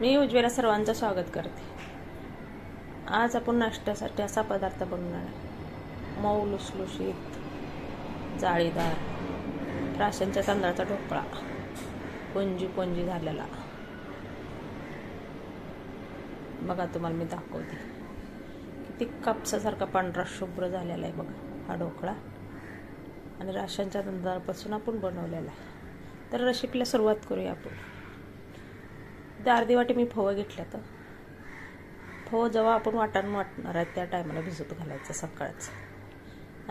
मी उज्ज्वला सर्वांचं स्वागत करते. आज आपण नाश्त्यासाठी असा पदार्थ बनवणार आहे. मऊ लुसलुशीत जाळीदार राशनच्या तांदळाचा ढोकळा पुंजी पुंजी झालेला. बघा तुम्हाला मी दाखवते. किती कापसासारखा पांढरा शुभ्र झालेला आहे बघा हा ढोकळा. आणि राशनच्या तांदळापासून आपण बनवलेला आहे. तर रेसिपीला सुरुवात करूया आपण. त्या अर्धी वाटी मी फवं घेतल्या तर. फवं जेव्हा आपण वाटण वाटणार आहे त्या टायमाला भिजत घालायचं सकाळचं.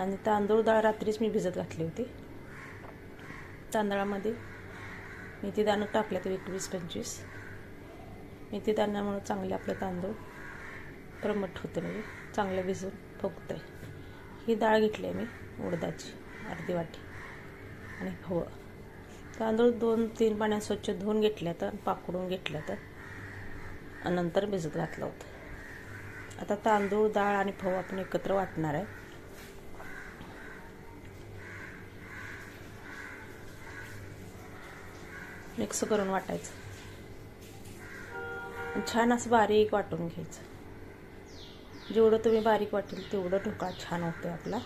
आणि तांदूळ डाळ रात्रीच मी भिजत घातली होती. तांदळामध्ये मेथी दाणं टाकले तर एकवीस पंचवीस. मेथी दाण्यामुळं चांगले आपले तांदूळ प्रमट होते म्हणजे चांगलं भिजून फुगतं आहे ही डाळ घेतली आहे मी उडदाची अर्धी वाटी आणि फवं. तांदूळ दोन तीन पाण्यात स्वच्छ धुवून घेतल्या तर पाकडून घेतल्या तर आणि नंतर भिजत घातलं होतं. आता तांदूळ डाळ आणि फव आपण एकत्र वाटणार आहे. मिक्स करून वाटायचं. छान असं बारीक वाटून घ्यायचं. जेवढं तुम्ही बारीक वाटेल तेवढं ढोकळा छान होतो आपला.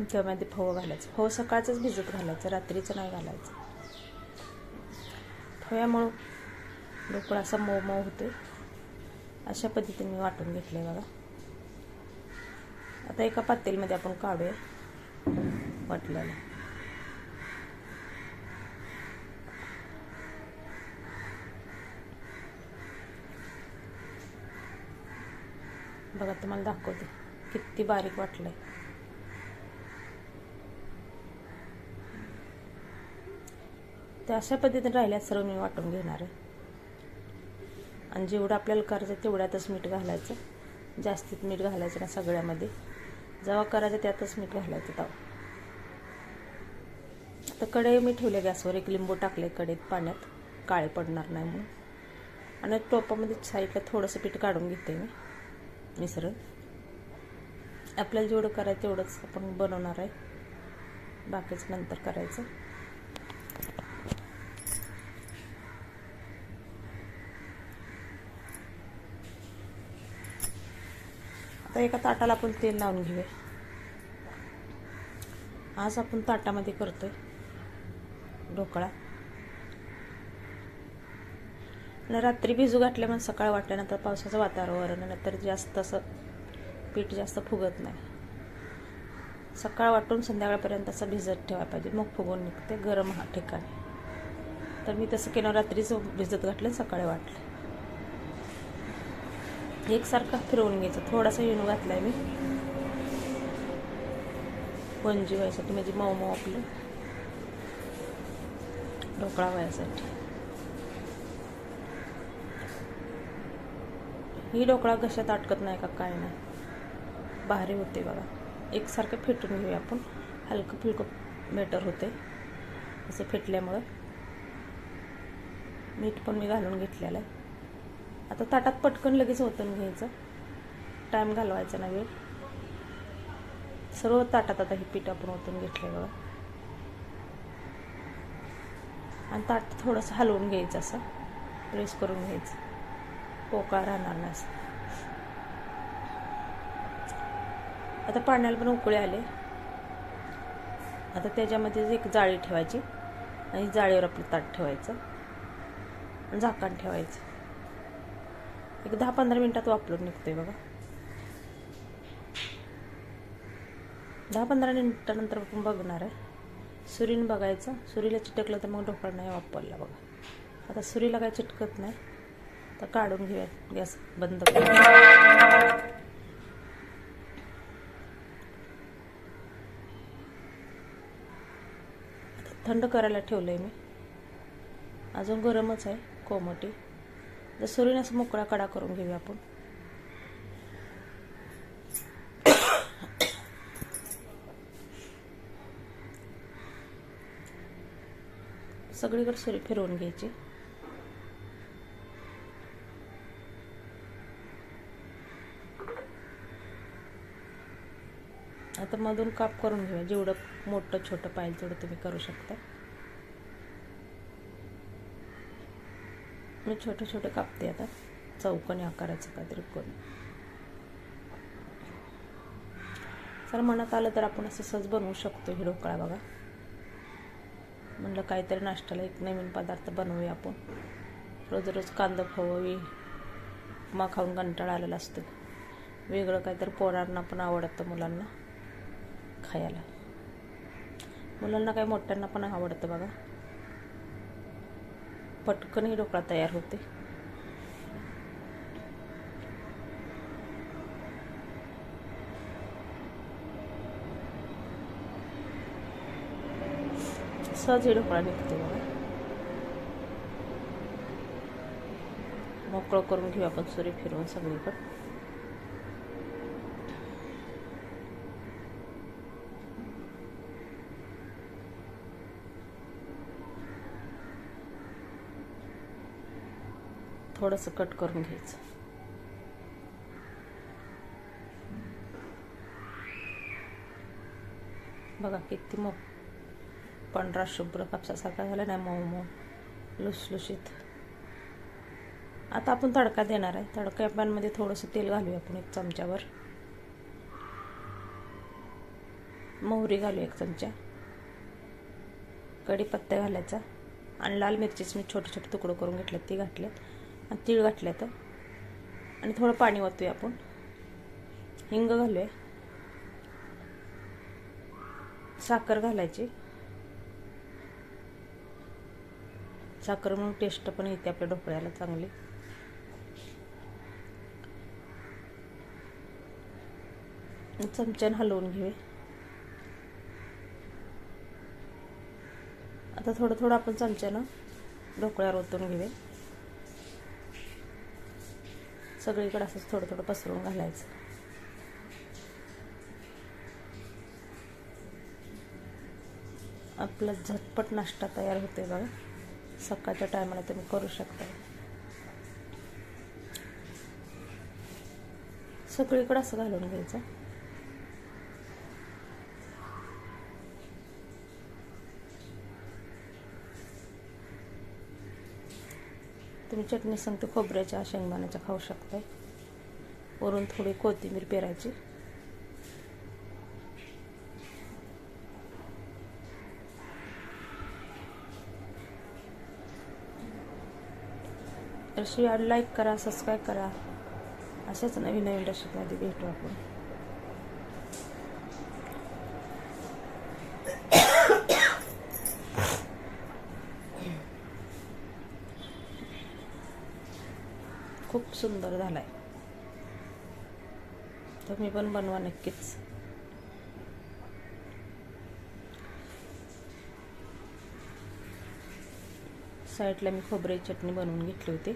त्यामध्ये फवं घालायचं. फव सकाळचंच भिजत घालायचं रात्रीचं नाही घालायचं. फव्यामुळं ढोकळा असा मऊ मऊ होतो अशा पद्धतीने मी वाटून घेतलं आहे बघा. आता एका पातेलमध्ये आपण काढूया. वाटलेलं. बघा तुम्हाला दाखवते. किती बारीक वाटलं आहे ते अशा पद्धतीने राहिल्यात सर्व मी वाटून घेणार. आहे आणि जेवढं आपल्याला करायचं तेवढ्यातच मीठ घालायचं. जास्तीत मीठ घालायचं ना सगळ्यामध्ये. जेव्हा करायचं त्यातच मीठ घालायचं तेव्हा. आता कढई मी ठेवले गॅसवर एक लिंबू टाकले कढईत पाण्यात. काळे पडणार नाही म्हणून. आणि टोपामध्ये साईडला थोडंसं पीठ काढून घेते मी मिश्रण आपल्याला जेवढं करायचं तेवढंच आपण बनवणार आहे. बाकीचं नंतर करायचं. आता एका ताटाला आपण तेल लावून घेऊया. आज आपण ताटामध्ये करतो आहे ढोकळा रात्री भिजू घातल्यामुळे सकाळ वाटल्यानंतर पावसाचं वातावरण नंतर जास्त असं पीठ जास्त फुगत नाही. सकाळ वाटून संध्याकाळपर्यंत असं भिजत ठेवायला पाहिजे. मग फुगून निघते गरम हा ठिकाणी. तर मी तसं केलं रात्रीच भिजत घातलं सकाळी वाटलं. एकसारखा फिरवून घ्यायचं. थोडासा विणू घातलाय मी. पणजी व्हायसाठी म्हणजे मऊ मऊ आपलं. ढोकळा व्हायसाठी. ही ढोकळा कशात अटकत नाही का? काय नाही. भारी होते बघा. एकसारखं फेटून घेऊया आपण. हलकं फुलकं बेटर होते. असं फेटल्यामुळं. मीठ पण मी घालून घेतलेलं आहे. आता ताटात पटकन लगेच ओतून घ्यायचं. टाईम घालवायचा ना वेळ. सर्व ताटात आता हे पीठ आपण ओतून घेतलं बघा. आणि ताट थोडंसं हलवून घ्यायचं असं. प्रेस करून घ्यायचं. पोकळा राहणार नाही असं. आता पाण्याला पण उकळे आले. आता त्याच्यामध्ये एक जाळी ठेवायची. आणि जाळीवर आपलं ताट ठेवायचं. आणि झाकण ठेवायचं. एक दहा पंधरा मिनटात वापरून निघतोय बघा. दहा पंधरा मिनटानंतर आपण बघणार आहे. सुरीनं बघायचं. सुरीला चिटकलं तर मग ढोकळा नाही वापरला बघा. आता सुरीला काय चिटकत नाही. तर काढून घेऊया. गॅस बंद करून. थंड करायला ठेवलं आहे मी. अजून गरमच आहे कोमटी. तर सुरीने असं मोकळा कडा करून घेऊया आपण. सगळीकडे सुरी फिरवून घ्यायची. आता मधून काप करून घेऊया. जेवढं मोठं छोटं पाहिजे तेवढं तुम्ही करू शकता. मी छोटे छोटे कापते आता. चौकोनी आकाराचं काहीतरी करून. जर मनात आलं तर आपण असं सहज बनवू शकतो ही ढोकळा बघा. म्हणलं काहीतरी नाश्त्याला एक नवीन पदार्थ बनवूया आपण. रोज रोज कांदा फववी उपमा खाऊन कंटाळा आलेला असतो. वेगळं काहीतरी पोरांना पण आवडतं मुलांना खायला. मुलांना काय मोठ्यांना पण आवडतं बघा. पटकन ही ढोकळा तयार होते. सहज ही ढोकळा निघते बघा. मोकळं करून घेऊ आपण सुरी फिरवून सगळीकडे. थोडंसं कट करून घ्यायचं. बघा किती मग पांढरा शुभ्र कापसासारखा झाला नाही मऊ मऊ लुसलुशीत. आता आपण तडका देणार आहे. तडका पॅनमध्ये थोडंसं तेल घालूया आपण एक चमच्यावर. मोहरी घालू एक चमचा. कढीपत्ता घालायचा. आणि लाल मिरचीचे मी छोटे छोटे तुकडं करून घेतलेत ती घातलेत. तीळ तीळ तर. आणि थोडं पाणी ओतूया आपण. हिंग घालूया. साखर घालायची. साखर म्हणून टेस्ट पण येते आपल्या ढोकळ्याला चांगली. चमच्यानं हलवून घेऊया. आता थोडं थोडं आपण चमच्यानं ढोकळ्यावर ओतून घेऊया. सगळीकडे असंच थोडं थोडं पसरवून घालायचं. आपला झटपट नाश्ता तयार होते बघा. सकाळच्या टायमाला तुम्ही करू शकता. सगळीकडे असं घालून घ्यायचं. तुम्ही चटणी सांगते खोबऱ्याच्या शेंगदाण्याच्या खाऊ शकताय. वरून थोडी कोथिंबीर पेरायची. रेसिपी लाईक करा सबस्क्राईब करा. अशाच नवीन नवीन रेसिपीमध्ये भेटू आपण. सुंदर झाला आहे तुम्ही पण बनवा नक्कीच. साईडला मी खोबऱ्याची चटणी बनवून घेतली होती.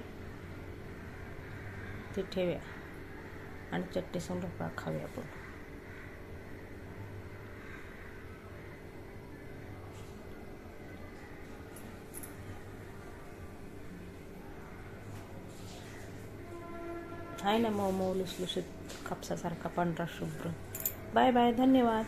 ती ठेव्या. आणि चटणी संग ढोकळा खाऊया आपण. आहे ना मऊ मऊ लुसलुशीत कापसासारखा पांढरा शुभ्र. बाय बाय धन्यवाद.